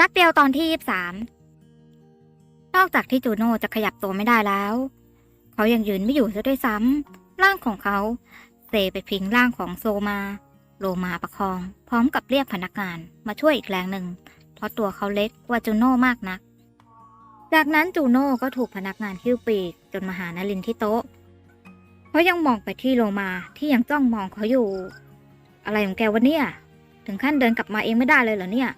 รักเดียวตอนที่ยี่สาม นอกจากที่จูโน่จะขยับตัวไม่ได้แล้ว เขายังยืนไม่อยู่ซะด้วยซ้ำร่างของเขาเซไปพิงร่างของโซมา โลมาประคอง พร้อมกับเรียกพนักงานมาช่วยอีกแรงหนึ่ง เพราะตัวเขาเล็กกว่าจูโน่มากนัก จากนั้นจูโน่ก็ถูกพนักงานหิ้วปีกจนมาหานารินที่โต๊ะเขายังมองไปที่โลมาที่ยังจ้องมองเขาอยู่ อะไรของแกวะเนี่ย ถึงขั้นเดินกลับมาเองไม่ได้เลยเหรอเนี่ย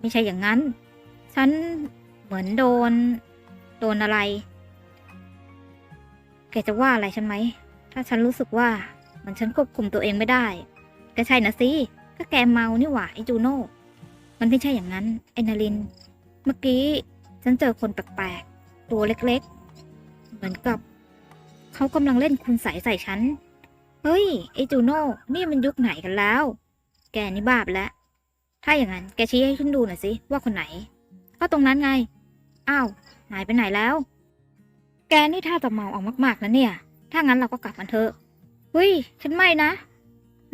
ไม่ใช่อย่างนั้น ฉันเหมือนโดน โดนอะไร แกจะว่าอะไรฉันไหม ถ้าฉันรู้สึกว่าเหมันฉันควบคุมตัวเองไม่ได้ ก็ใช่นะสิก็แกเมานี่หว่าไอ้จูโน่ มันไม่ใช่อย่างนั้น ไอ้นาริน เมื่อกี้ฉันเจอคนแปลกๆ ตัวเล็กๆ เหมือนกับเขากำลังเล่นคุณใสยใส่ฉัน เฮ้ย ไอ้จูโน่ นี่มันยุคไหนกันแล้ว แกนี่บาปแล้ว ถ้าอย่างนั้นแกชี้ให้ฉันดูหน่อยสิว่าคนไหน ก็ตรงนั้นไง อ้าวหายไปไหนแล้ว แกนี่ถ้าจะเมาเอามากๆนะเนี่ย ถ้างั้นเราก็กลับกันเถอะเฮ้ย ฉันไม่นะ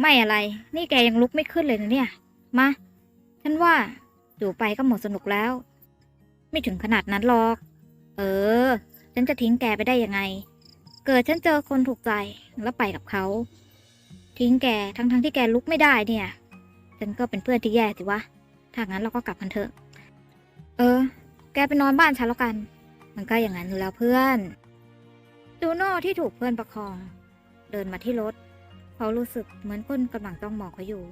ไม่อะไร นี่แกยังลุกไม่ขึ้นเลยนะเนี่ย มา ฉันว่าอยู่ไปก็หมดสนุกแล้ว ไม่ถึงขนาดนั้นหรอก เออ ฉันจะทิ้งแกไปได้ยังไง เกิดฉันเจอคนถูกใจแล้วไปกับเขา ทิ้งแกทั้งๆทที่แกลุกไม่ได้เนี่ย ฉันก็เป็นเพื่อนที่แย่สิวะ ถ้างั้นเราก็กลับกันเถอะ เออ แกไปนอนบ้านฉันแล้วกัน มันก็อย่างนั้นอยู่แล้วเพื่อน จูโน่ที่ถูกเพื่อนประคอง เดินมาที่รถ เขารู้สึกเหมือนคนกำลังจ้องมองเขาอยู่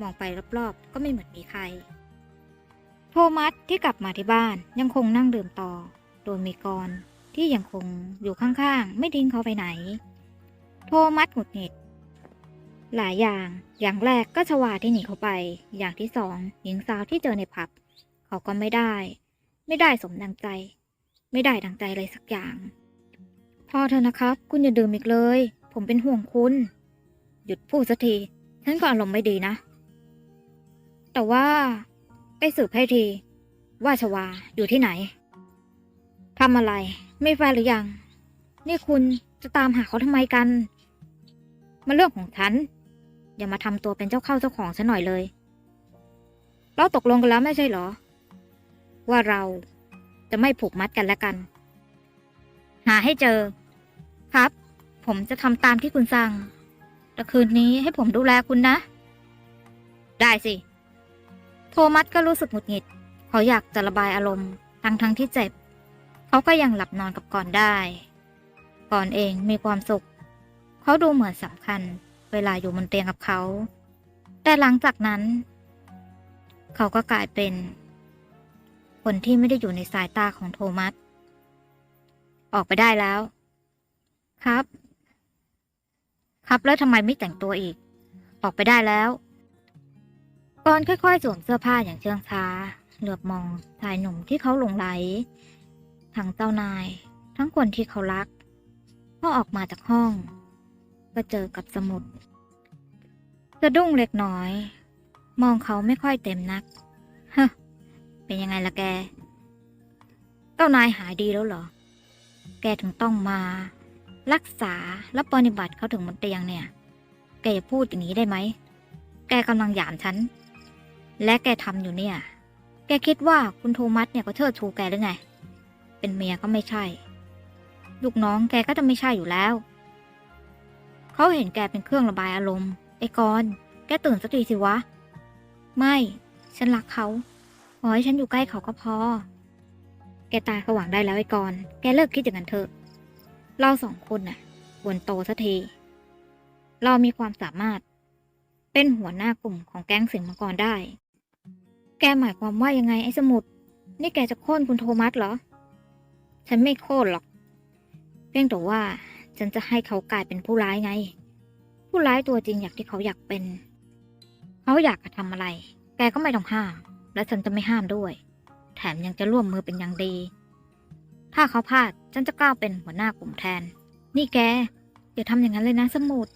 มองไปรอบๆ ก็ไม่เหมือนมีใคร โทมัสที่กลับมาที่บ้านยังคงนั่งดื่มต่อ โดยมีกรที่ยังคงอยู่ข้างๆ ไม่ทิ้งเขาไปไหน โทมัสหงุดหงิด หลายอย่าง อย่างแรกก็ชวาที่หนีเขาไป อย่างที่สองหญิงสาวที่เจอในผับ เขาก็ไม่ได้ ไม่ได้สมดังใจ ไม่ได้ดังใจอะไรสักอย่าง พอเถอะนะครับ คุณอย่าดื่มอีกเลย ผมเป็นห่วงคุณ หยุดพูดสักที ฉันก็อารมณ์ไม่ดีนะ แต่ว่า ไปสืบให้ที ว่าชวาอยู่ที่ไหนทำอะไร ไม่แฟนหรือยัง นี่คุณจะตามหาเขาทำไมกัน มันเรื่องของฉัน อย่ามาทำตัวเป็นเจ้าเข้าเจ้าของฉันหน่อยเลย เราตกลงกันแล้วไม่ใช่เหรอ ว่าเราจะไม่ผูกมัดกันและกัน หาให้เจอ ครับ ผมจะทำตามที่คุณสั่ง แต่คืนนี้ให้ผมดูแลคุณนะ ได้สิ โทมัสก็รู้สึกหงุดหงิด เขาอยากจะระบายอารมณ์ทั้งทั้งที่เจ็บ เขาก็ยังหลับนอนกับก่อนได้ ก่อนเองมีความสุข เขาดูเหมือนสำคัญ เวลาอยู่บนเตียงกับเขา แต่หลังจากนั้น เขาก็กลายเป็น คนที่ไม่ได้อยู่ในสายตาของโทมัส ออกไปได้แล้ว ครับ ครับแล้วทำไมไม่แต่งตัวอีก ออกไปได้แล้วก่อนค่อยๆสวมเสื้อผ้าอย่างเชื่องช้า เหลือบมองชายหนุ่มที่เขาหลงไหล ทั้งเจ้านาย ทั้งคนที่เขารักพอออกมาจากห้อง ก็เจอกับสมุดสะดุ้งเล็กน้อย มองเขาไม่ค่อยเต็มนักฮะเป็นยังไงล่ะแก เจ้านายหายดีแล้วเหรอ แกถึงต้องมา รักษาและปฏิบัติเขาถึงบนเตียงเนี่ย แกอย่าพูดอย่างนี้ได้ไหม แกกำลังหยามฉัน และแกทำอยู่เนี่ย แกคิดว่าคุณโทมัสเนี่ยก็เชิดชูแกหรือไง เป็นเมียก็ไม่ใช่ ลูกน้องแกก็จะไม่ใช่อยู่แล้ว เขาเห็นแกเป็นเครื่องระบายอารมณ์ไอ้กอนแกตื่นสักทีสิวะ ไม่ ฉันรักเขาขอให้ฉันอยู่ใกล้เขาก็พอ แกตายเขาหวังได้แล้วไอ้กอนแกเลิกคิดอย่างนั้นเถอะ เราสองคนน่ะควรโตสักที เรามีความสามารถ เป็นหัวหน้ากลุ่มของแก๊งสิงมังกรได้ แกหมายความว่ายังไงไอ้สมุด นี่แกจะโค่นคุณโทมัสเหรอ ฉันไม่โค่นหรอก เพียงแต่ว่าฉันจะให้เขากลายเป็นผู้ร้ายไง ผู้ร้ายตัวจริงอย่างที่เขาอยากเป็น เขาอยากจะทำอะไร แกก็ไม่ต้องห้าม และฉันจะไม่ห้ามด้วย แถมยังจะร่วมมือเป็นอย่างดี ถ้าเขาพลาดฉันจะก้าวเป็นหัวหน้ากลุ่มแทน นี่แกอย่าทำอย่างนั้นเลยนะสมุด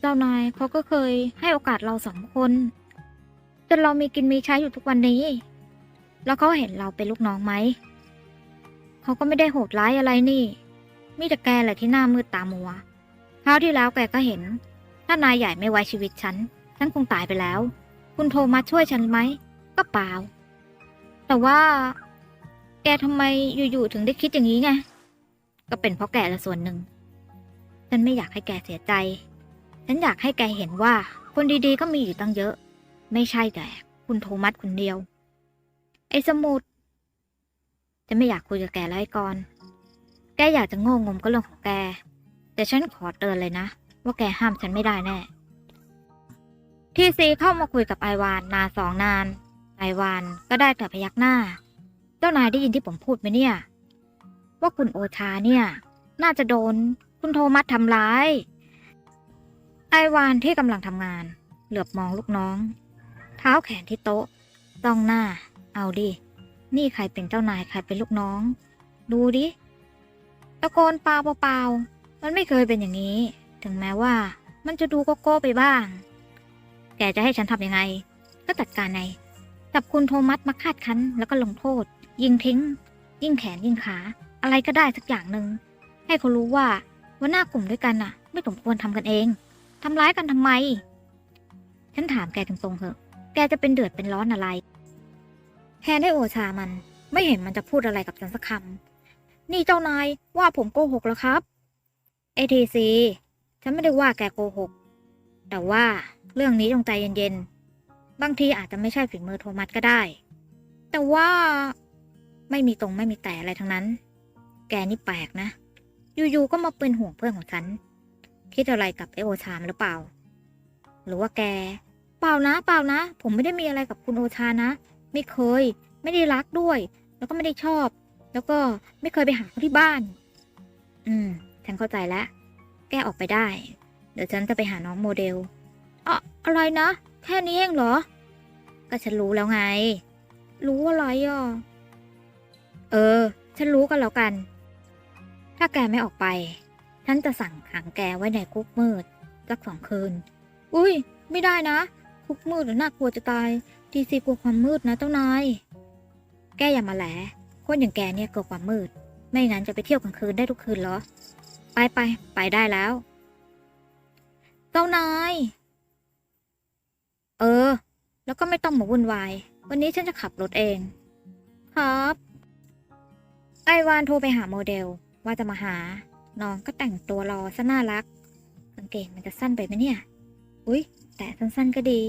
เจ้านายเขาก็เคยให้โอกาสเราสองคนจนเรามีกินมีใช้อยู่ทุกวันนี้ แล้วเขาเห็นเราเป็นลูกน้องไหมเขาก็ไม่ได้โหดร้ายอะไรนี่ มีแต่แกแหละที่หน้ามืดตามัว คราวที่แล้วแกก็เห็น ถ้านายใหญ่ไม่ไว้ชีวิตฉัน ฉันคงตายไปแล้ว คุณโทรมาช่วยฉันไหม ก็เปล่า แต่ว่า แกทำไมอยู่ๆถึงได้คิดอย่างนี้ไง ก็เป็นเพราะแกละส่วนหนึ่ง ฉันไม่อยากให้แกเสียใจ ฉันอยากให้แกเห็นว่า คนดีๆ ก็มีอยู่ตั้งเยอะ ไม่ใช่แต่คุณโทมัสคนเดียว ไอ้สมุดฉันไม่อยากคุยกับแกแล้วไอ้กรณ์แกอยากจะโง่งมก็เรื่องของแก แต่ฉันขอเตือนเลยนะ ว่าแกห้ามฉันไม่ได้แน่ ทีซีเข้ามาคุยกับไอวานนานสองนาน ไอวานก็ได้แต่พยักหน้า เจ้านายได้ยินที่ผมพูดไหมเนี่ย ว่าคุณโอชาเนี่ย น่าจะโดน คุณโทมัสทำร้าย ไอวานที่กำลังทำงาน เหลือบมองลูกน้อง เท้าแขนที่โต๊ะต้องหน้า เอาดิ นี่ใครเป็นเจ้านายใครเป็นลูกน้อง ดูดิ ตะโกนเปล่าเปล่าๆ มันไม่เคยเป็นอย่างนี้ ถึงแม้ว่ามันจะดูโกโก้ไปบ้าง แกจะให้ฉันทำยังไง ก็จัดการในจับคุณโทมัสมาคาดคั้นแล้วก็ลงโทษ ยิงทิ้ง ยิงแขนยิงขา อะไรก็ได้สักอย่างหนึ่ง ให้เขารู้ว่าว่าหน้ากลุ่มด้วยกันน่ะ ไม่สมควรทำกันเองทำร้ายกันทำไม ฉันถามแกตรงๆเถอะ แกจะเป็นเดือดเป็นร้อนอะไรแทนได้โอชามัน ไม่เห็นมันจะพูดอะไรกับฉันสักคำนี่เจ้านายว่าผมโกหกแล้วครับ เอทีซีฉันไม่ได้ว่าแกโกหก แต่ว่าเรื่องนี้จงใจเย็นๆ บางทีอาจจะไม่ใช่ฝีมือโทมัสก็ได้ แต่ว่าไม่มีตรงไม่มีแต่อะไรทั้งนั้น แกนี่แปลกนะ อยู่ๆ ก็มาเป็นห่วงเพื่อนของฉัน คิดอะไรกับไอโอชามหรือเปล่า หรือว่าแก เปล่านะเปล่านะ ผมไม่ได้มีอะไรกับคุณโอชานะ ไม่เคย ไม่ได้รักด้วย แล้วก็ไม่ได้ชอบ แล้วก็ไม่เคยไปหาเขาที่บ้าน อืม ฉันเข้าใจแล้ว แกออกไปได้ เดี๋ยวฉันจะไปหาน้องโมเดลอะอะไรนะ แค่นี้เองเหรอ ก็ฉันรู้แล้วไง รู้อะไรอะ เออ ฉันรู้กันแล้วกัน ถ้าแกไม่ออกไป ฉันจะสั่งขังแกไว้ในคุกมืดสักสองคืน อุ้ย ไม่ได้นะ คุกมืดน่ากลัวจะตายทีซีกลัวความมืดนะเจ้านาย แกอย่ามาแหลคนอย่างแกเนี่ยกลัวความมืด ไม่งั้นจะไปเที่ยวกลางคืนได้ทุกคืนเหรอ ไปไปไปได้แล้ว เจ้านาย เออ แล้วก็ไม่ต้องมาวุ่นวาย วันนี้ฉันจะขับรถเอง ครับ ไอวานโทรไปหาโมเดลว่าจะมาหา น้องก็แต่งตัวรอซะน่ารักกางเกงมันจะสั้นไปไหมเนี่ย อุ๊ย แต่สั้นๆก็ดี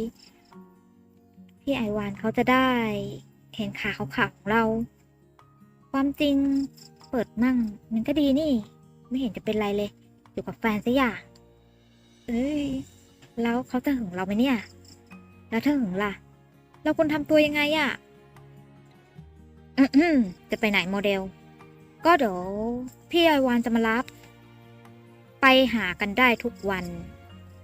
พี่ไอวานเขาจะได้เห็นขาขาวๆของเรา ความจริงเปิดมั่งมันก็ดีนี่ ไม่เห็นจะเป็นไรเลย อยู่กับแฟนซะอย่างเอ้ย แล้วเขาจะหึงเราไหมเนี่ย แล้วถ้าหึงล่ะ เราควรทำตัวยังไงอะ่ะอืมจะไปไหนโมเดล ก็เดี๋ยวพี่ไอวานจะมารับ ไปหากันได้ทุกวัน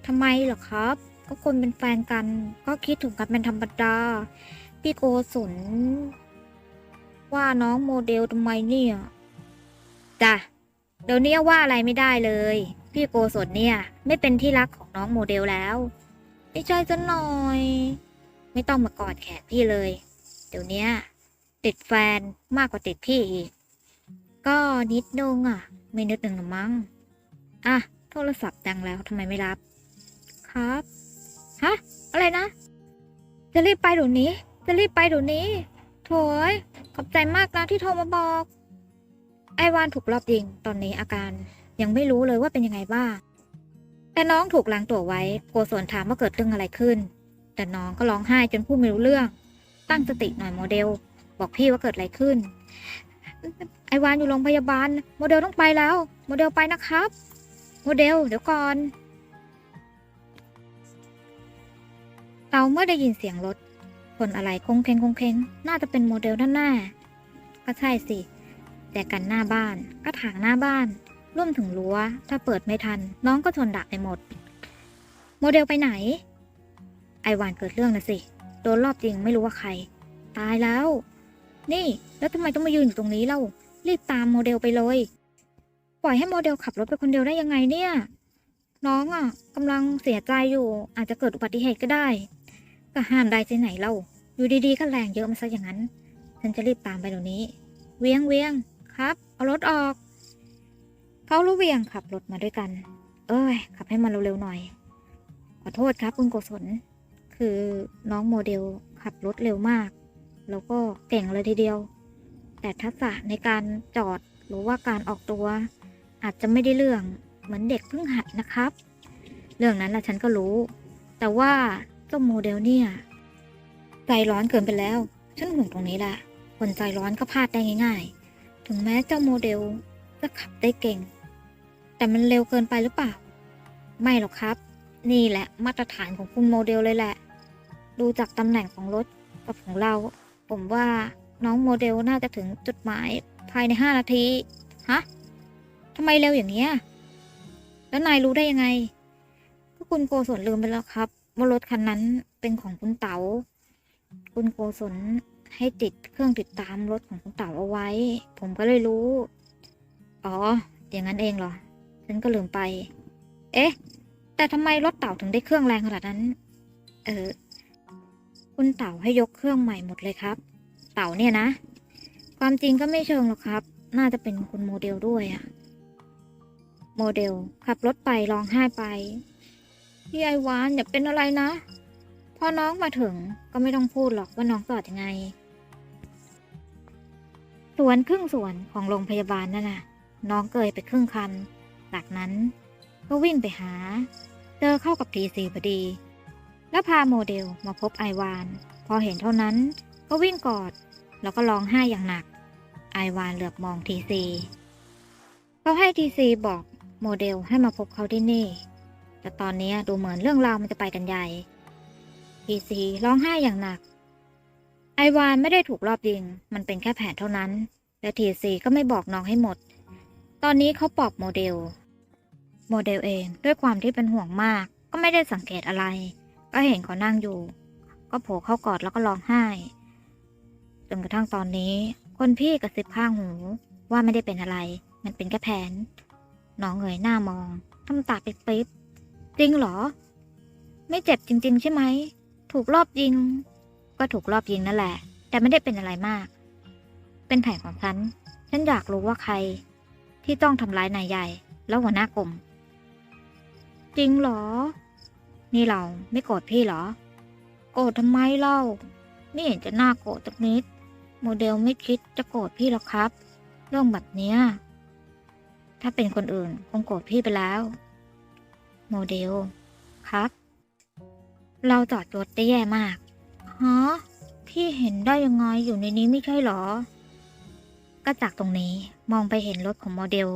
ทำไมหรอครับ ก็คนเป็นแฟนกัน ก็คิดถึงกันเป็นธรรมดา พี่โกศลว่าน้องโมเดลทำไมเนี่ยจ้ะ เดี๋ยวนี้ว่าอะไรไม่ได้เลย พี่โกศลเนี่ย ไม่เป็นที่รักของน้องโมเดลแล้วไม่ใช่จะหน่อย ไม่ต้องมากอดแขนพี่เลย เดี๋ยวนี้ติดแฟนมากกว่าติดพี่อีก ก็นิดนึงอะ ไม่นิดนึงหรอมั้งอะโทรศัพท์ดังแล้วทำไมไม่รับ ครับฮะอะไรนะ จะรีบไปเดี๋ยวนี้ จะรีบไปเดี๋ยวนี้โถยขอบใจมากนะที่โทรมาบอก ไอวานถูกรอบยิงตอนนี้อาการยังไม่รู้เลยว่าเป็นยังไงบ้าง แต่น้องถูกล้างตัวไว้โกศลถามว่าเกิดเรื่องอะไรขึ้น แต่น้องก็ร้องไห้จนพูดไม่รู้เรื่อง ตั้งสติหน่อยโมเดล บอกพี่ว่าเกิดอะไรขึ้น ไอวานอยู่โรงพยาบาล โมเดลต้องไปแล้ว โมเดลไปนะครับ โมเดล เดี๋ยวก่อนเราเมื่อได้ยินเสียงรถคนอะไรคงเคงคงเคงน่าจะเป็นโมเดลด้านหน้าก็ใช่สิ แต่กันหน้าบ้านก็ถางหน้าบ้านร่วมถึงรั้ว ถ้าเปิดไม่ทัน น้องก็ชนดักไปหมด โมเดลไปไหน ไอวานเกิดเรื่องนะสิ โดนรอบจริงไม่รู้ว่าใคร ตายแล้ว นี่แล้วทำไมต้องมายืนอยู่ตรงนี้เล่า รีบตามโมเดลไปเลย ปล่อยให้โมเดลขับรถไปคนเดียวได้ยังไงเนี่ย น้องอะกำลังเสียใจอยู่ อาจจะเกิดอุบัติเหตุก็ได้ ก็ห้ามได้ที่ไหนเล่า อยู่ดีๆก็แรงเยอะมาซะอย่างนั้น ฉันจะรีบตามไปเดี๋ยวนี้ เวียงเวียง ครับ เอารถออกเขารู้เวียงขับรถมาด้วยกัน เอ้ย ขับให้มันเร็วๆหน่อย ขอโทษครับ คุณโกศล คือน้องโมเดลขับรถเร็วมาก แล้วก็เก่งเลยทีเดียว แต่ทักษะในการจอดหรือว่าการออกตัว อาจจะไม่ได้เรื่องเหมือนเด็กเพิ่งหัดนะครับ เรื่องนั้นแหละฉันก็รู้ แต่ว่าเจ้าโมเดลเนี่ยใจร้อนเกินไปแล้ว ฉันห่วงตรงนี้แหละคนใจร้อนก็พลาดได้ง่าย ๆ ถึงแม้เจ้าโมเดลจะขับได้เก่ง แต่มันเร็วเกินไปหรือเปล่า ไม่หรอกครับ นี่แหละมาตรฐานของคุณโมเดลเลยแหละ ดูจากตำแหน่งของรถกับของเรา ผมว่าน้องโมเดลน่าจะถึงจุดหมายภายในห้านาที ฮะทำไมเร็วอย่างเนี้ย แล้วนายรู้ได้ยังไง ก็คุณโกศลลืมไปแล้วครับว่ารถคันนั้นเป็นของคุณเต๋า คุณโกศล ให้ติดเครื่องติดตามรถของคุณเต๋าเอาไว้ ผมก็เลยรู้ อ๋อ อย่างนั้นเองเหรอ ฉันก็ลืมไป เอ๊ะ แต่ทำไมรถเต่าถึงได้เครื่องแรงขนาดนั้น เออ คุณเต่าให้ยกเครื่องใหม่หมดเลยครับ เต่าเนี่ยนะ ความจริงก็ไม่เชิงหรอกครับ น่าจะเป็นคุณโมเดลด้วยอะโมเดล ขับรถไปร้องไห้ไป พี่ไอวานอย่าเป็นอะไรนะ พอน้องมาถึงก็ไม่ต้องพูดหรอกว่าน้องจอดยังไง สวนครึ่งสวนของโรงพยาบาลนั่นน่ะ น้องเกยไปครึ่งคัน จากนั้นก็วิ่งไปหา เจอเข้ากับทีซีพอดี แล้วพาโมเดลมาพบไอวาน พอเห็นเท่านั้นก็วิ่งกอด แล้วก็ร้องไห้อย่างหนัก ไอวานเหลือบมองทีซีเขาให้ทีซีบอกโมเดลให้มาพบเขาที่นี่ แต่ตอนนี้ดูเหมือนเรื่องราวมันจะไปกันใหญ่ทีซีร้องไห้อย่างหนัก ไอวานไม่ได้ถูกรอบยิง มันเป็นแค่แผนเท่านั้น และทีซีก็ไม่บอกน้องให้หมด ตอนนี้เขาปลอบโมเดล โมเดลเองด้วยความที่เป็นห่วงมาก ก็ไม่ได้สังเกตอะไร ก็เห็นเขานั่งอยู่ ก็โผล่เข้ากอดแล้วก็ร้องไห้ จนกระทั่งตอนนี้ คนพี่กระซิบข้างหูว่าไม่ได้เป็นอะไร มันเป็นแค่แผน น้องเงยหน้ามองทำตาปิ๊บๆจริงเหรอ ไม่เจ็บจริง ๆ ใช่ไหม ถูกรอบยิง ก็ถูกรอบยิงนั่นแหละ แต่ไม่ได้เป็นอะไรมาก เป็นแผนของฉัน ฉันอยากรู้ว่าใคร ที่ต้องทำร้ายนายใหญ่ แล้วหัวหน้ากลุ่ม จริงเหรอ นี่เราไม่โกรธพี่เหรอ โกรธทำไมเล่า ไม่เห็นจะน่าโกรธสักนิด โมเดลไม่คิดจะโกรธพี่หรอกครับ เรื่องแบบเนี้ย ถ้าเป็นคนอื่นคงโกรธพี่ไปแล้ว โมเดล ครับ เราจอดรถได้แย่มาก ฮะพี่เห็นได้ยังไงอยู่ในนี้ไม่ใช่เหรอ ก็จากตรงนี้มองไปเห็นรถของโมเดล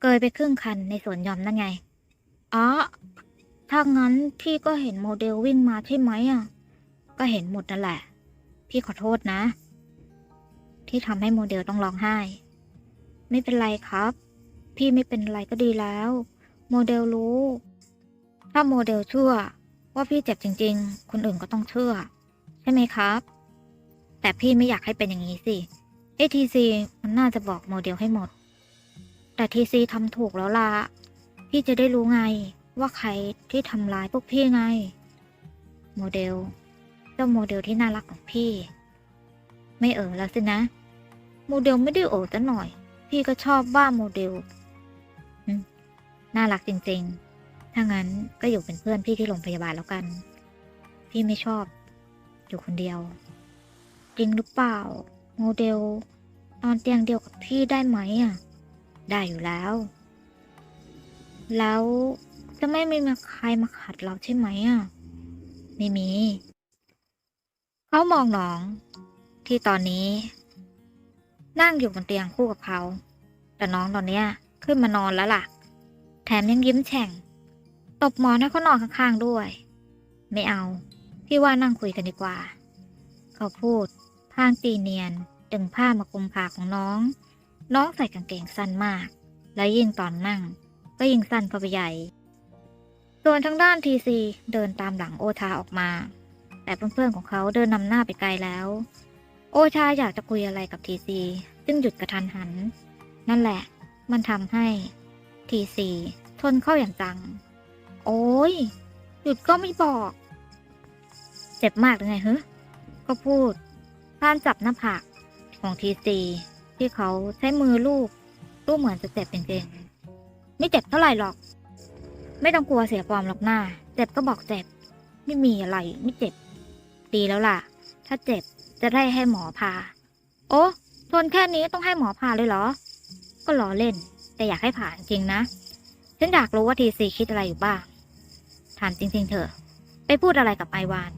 เกยไปครึ่งคันในสวนหยอมนั่นไง อ๋อ ถ้างั้นพี่ก็เห็นโมเดลวิ่งมาใช่ไหมอะ ก็เห็นหมดนั่นแหละ พี่ขอโทษนะ ที่ทำให้โมเดลต้องร้องไห้ ไม่เป็นไรครับ พี่ไม่เป็นไรก็ดีแล้ว โมเดลรู้ ถ้าโมเดลเชื่อว่าพี่เจ็บจริง ๆ คนอื่นก็ต้องเชื่อ ช่ไหมครับ แต่พี่ไม่อยากให้เป็นอย่างนี้สิเอทีซีมันน่าจะบอกโมเดลให้หมด แต่ทีซีทำถูกแล้วล่ะ พี่จะได้รู้ไงว่าใครที่ทำร้ายพวกพี่ไง โมเดล เจ้าโมเดลที่น่ารักของพี่ ไม่เออแล้วสินะ โมเดลไม่ได้โอซะหน่อย พี่ก็ชอบบ้าโมเดล น่ารักจริงๆ ถ้างั้นก็อยู่เป็นเพื่อนพี่ที่โรงพยาบาลแล้วกัน พี่ไม่ชอบ อยู่คนเดียว จริงหรือเปล่า โมเดล นอนเตียงเดียวกับพี่ได้ไหมอะ ได้อยู่แล้ว แล้วจะไม่มีมาใครมาขัดเราใช่ไหมอะ ไม่มี เขามองน้อง ที่ตอนนี้ นั่งอยู่บนเตียงคู่กับเขา แต่น้องตอนเนี้ยขึ้นมานอนแล้วล่ะ แถมยังยิ้มแฉ่ง ตบหมอนให้เขานอนข้างๆด้วย ไม่เอา พี่ว่านั่งคุยกันดีกว่า เขาพูดพางตีเนียน ดึงผ้ามาคลุมขาของน้อง น้องใส่กางเกงสั้นมาก และยิ่งตอนนั่ง ก็ยิ่งสั้นเข้าไปใหญ่ ส่วนทางด้านทีซีเดินตามหลังโอชาออกมา แต่เพื่อนๆของเขาเดินนำหน้าไปไกลแล้ว โอชาอยากจะคุยอะไรกับทีซีจึงหยุดกระทันหัน นั่นแหละ มันทำให้ทีซีทนเข้าอย่างจัง โอ้ยหยุดก็ไม่บอก เจ็บมากหรือไงเฮึก็พูดพานจับหน้าผากของทีซีที่เขาใช้มือลูบลูบเหมือนจะเจ็บจริงๆไม่เจ็บเท่าไหร่หรอก ไม่ต้องกลัวเสียฟอร์มหรอกหน้า เจ็บก็บอกเจ็บ ไม่มีอะไรไม่เจ็บ ดีแล้วล่ะ ถ้าเจ็บจะได้ให้หมอพา โอ้ทนแค่นี้ต้องให้หมอพาเลยเหรอ ก็ล้อเล่น แต่อยากให้ผ่านจริงนะ ฉันอยากรู้ว่าทีซีคิดอะไรอยู่บ้าง ถามจริง ๆ เถอะ ไปพูดอะไรกับไอวาน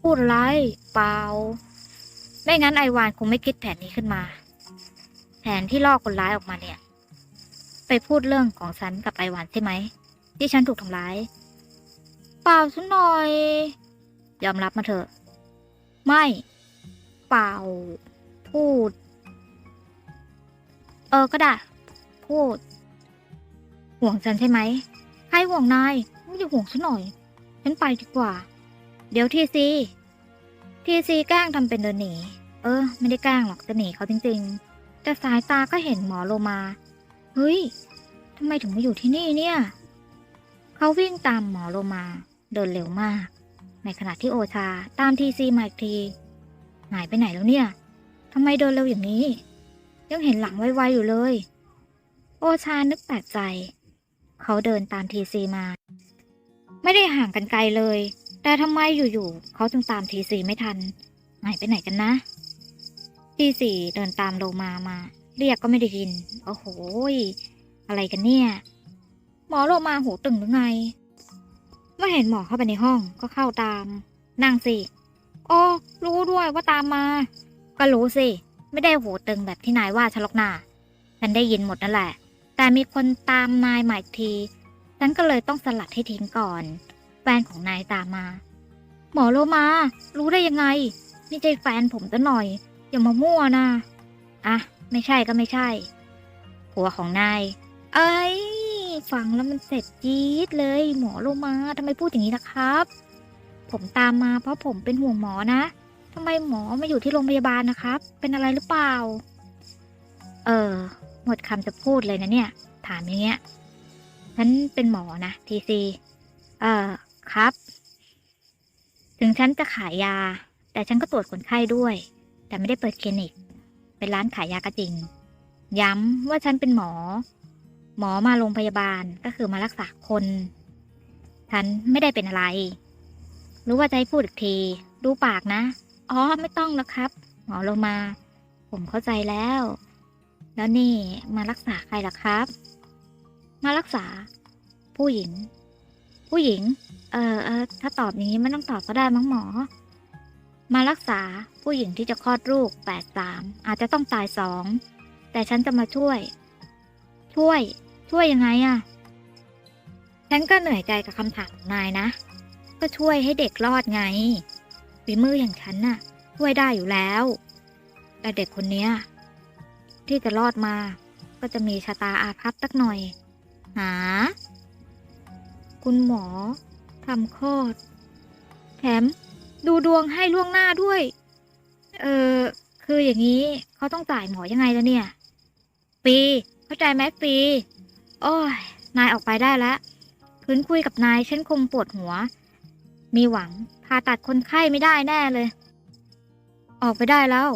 พูดไรเปล่า ไม่งั้นไอวานคงไม่คิดแผนนี้ขึ้นมา แผนที่ล่อคนร้ายออกมาเนี่ย ไปพูดเรื่องของฉันกับไอวานใช่ไหม ที่ฉันถูกทำร้าย เปล่าสักหน่อย ยอมรับมาเถอะ ไม่ เปล่า พูด เออก็ได้ พูด ห่วงฉันใช่ไหม ใครห่วงนาย ไม่ได้ห่วงฉันหน่อย ฉันไปดีกว่า เดี๋ยวทีซีทีซีแกล้งทำเป็นเดินหนี เออ ไม่ได้แกล้งหรอกจะหนีเขาจริงๆ แต่สายตาก็เห็นหมอโลมา เฮ้ยทำไมถึงมาอยู่ที่นี่เนี่ย เขาวิ่งตามหมอโลมา เดินเร็วมาก ในขณะที่โอชาตามทีซีมาอีกทีหายไปไหนแล้วเนี่ยทำไมเดินเร็วอย่างนี้ ยังเห็นหลังไวๆอยู่เลย โอชานึกแปลกใจ เขาเดินตามทีซีมา ไม่ได้ห่างกันไกลเลย แต่ทำไมอยู่ๆเขาจึงตามทีซีไม่ทันหายไปไหนกันนะทีซีเดินตามโลมามา เรียกก็ไม่ได้ยิน โอ้โหอะไรกันเนี่ย หมอโลมาหูตึงหรือไงเมื่อเห็นหมอเข้าไปในห้องก็เข้าตามนั่งสิโอ้รู้ด้วยว่าตามมา ก็รู้สิ ไม่ได้หูตึงแบบที่นายว่าฉันหรอกนาฉันได้ยินหมดนั่นแหละ แต่มีคนตามนายหมาอีกทีฉันก็เลยต้องสลัดให้ทิ้งก่อน นของนายตามมา หมอโลมา รู้ได้ยังไง นี่ใจแฟนผมซะหน่อย อย่ามามั่วนะ อะ ไม่ใช่ก็ไม่ใช่ ผัวของนาย เอ้ย ฟังแล้วมันเสร็จจี๊ดเลย หมอโลมาทำไมพูดอย่างนี้ล่ะครับ ผมตามมาเพราะผมเป็นห่วงหมอนะทำไมหมอม่อยู่ที่โรงพยาบาลนะครับ เป็นอะไรหรือเปล่า เออ หมดคำจะพูดเลยนะเนี่ย ถามอย่างเงี้ยฉันเป็นหมอนะทีซี เออ ครับ ถึงฉันจะขายยา แต่ฉันก็ตรวจคนไข้ด้วย แต่ไม่ได้เปิดคลินิก เป็นร้านขายยาก็จริง ย้ำว่าฉันเป็นหมอ หมอมาโรงพยาบาลก็คือมารักษาคน ฉันไม่ได้เป็นอะไร รู้ว่าจะให้พูดอีกที ดูปากนะ อ๋อ ไม่ต้องแล้วครับ หมอลงมา ผมเข้าใจแล้ว แล้วนี่มารักษาใครล่ะครับ มารักษา ผู้หญิง ผู้หญิง เออเออถ้าตอบอย่างนี้ไม่ต้องตอบก็ได้มั้งหมอ มารักษาผู้หญิงที่จะคลอดลูกแปดสามอาจจะต้องตายสองแต่ฉันจะมาช่วย ช่วย ช่วยยังไงอะฉันก็เหนื่อยใจกับคำถามของนายนะ ก็ช่วยให้เด็กรอดไงฝีมืออย่างฉันน่ะ ช่วยได้อยู่แล้ว แต่เด็กคนเนี้ยที่จะรอดมา ก็จะมีชะตาอาภัพสักหน่อย หา คุณหมอทำคลอด แถมดูดวงให้ล่วงหน้าด้วย เออคืออย่างนี้เขาต้องจ่ายหมอยังไงแล้วเนี่ย ปี เข้าใจไหมปี โอ้ย นายออกไปได้แล้วคืนคุยกับนายฉันคงปวดหัว มีหวังผ่าตัดคนไข้ไม่ได้แน่เลย ออกไปได้แล้ว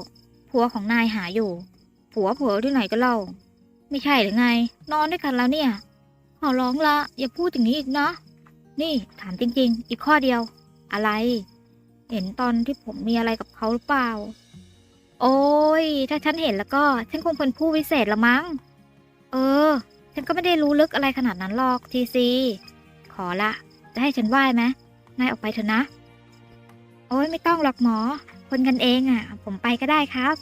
ผัวของนายหาอยู่ ผัวผลอที่ไหนก็เล่า ไม่ใช่หรือไง นอนด้วยกันแล้วเนี่ย ขอร้องละอย่าพูดอย่างนี้อีกนะ นี่ถามจริงๆ อีกข้อเดียว อะไร เห็นตอนที่ผมมีอะไรกับเขาหรือเปล่า โอ้ย ถ้าฉันเห็นแล้วก็ ฉันคงเป็นผู้วิเศษละมั้ง เออ ฉันก็ไม่ได้รู้ลึกอะไรขนาดนั้นหรอกทีซีขอละ จะให้ฉันไหว้ไหมนายออกไปเถอะนะ โอ้ยไม่ต้องหรอกหมอ คนกันเองอะ ผมไปก็ได้ครับ